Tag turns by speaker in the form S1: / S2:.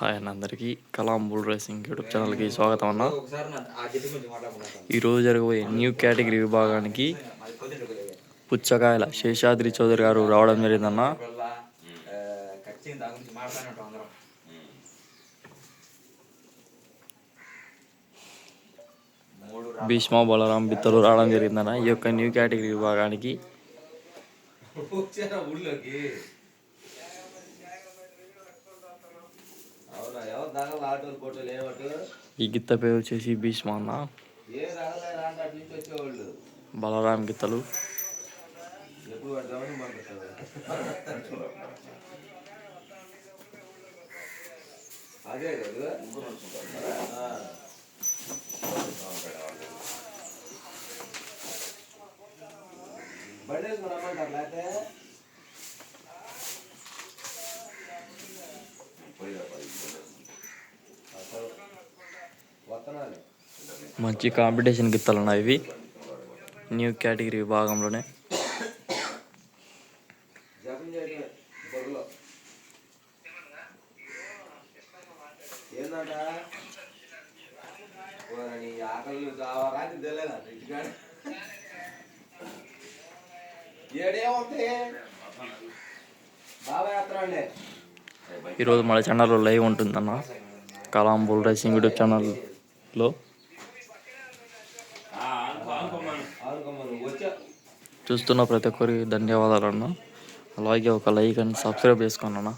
S1: Hi అన్న అందరికీ. Kalam bull racing YouTube ఛానల్కి స్వాగతం అన్న ఈరోజు జరగబోయే న్యూ కేటగిరీ విభాగానికి పుచ్చకాయల శేషాద్రి చౌదరి గారు రావడం జరిగిందన్న. భీష్మ బలరాం బిత్తలు రావడం జరిగిందన్న. ఈ యొక్క న్యూ కేటగిరీ విభాగానికి ఈ గిత్త పేరు వచ్చేసి భీష్మ అన్న.
S2: ఏ దాగలే రాండి అటు నుంచి వచ్చేవాళ్ళు?
S1: బలరాం గిత్తలు.
S2: అదే కదా? రమ్మంటారు లేకపోతే?
S1: మంచి కాంపిటీషన్ గిత్తలు ఉన్నాయి ఇవి. న్యూ కేటగిరీ విభాగంలోనే. ఈరోజు మన ఛానల్లో లైవ్ ఉంటుందన్న. కలాం బుల్ రేసింగ్ యూట్యూబ్ ఛానల్లో
S2: వచ్చా.
S1: చూస్తున్న ప్రతి ఒక్కరికి ధన్యవాదాలు అన్న. అలాగే ఒక లైక్ అండ్ సబ్స్క్రైబ్ చేసుకోండి అన్న.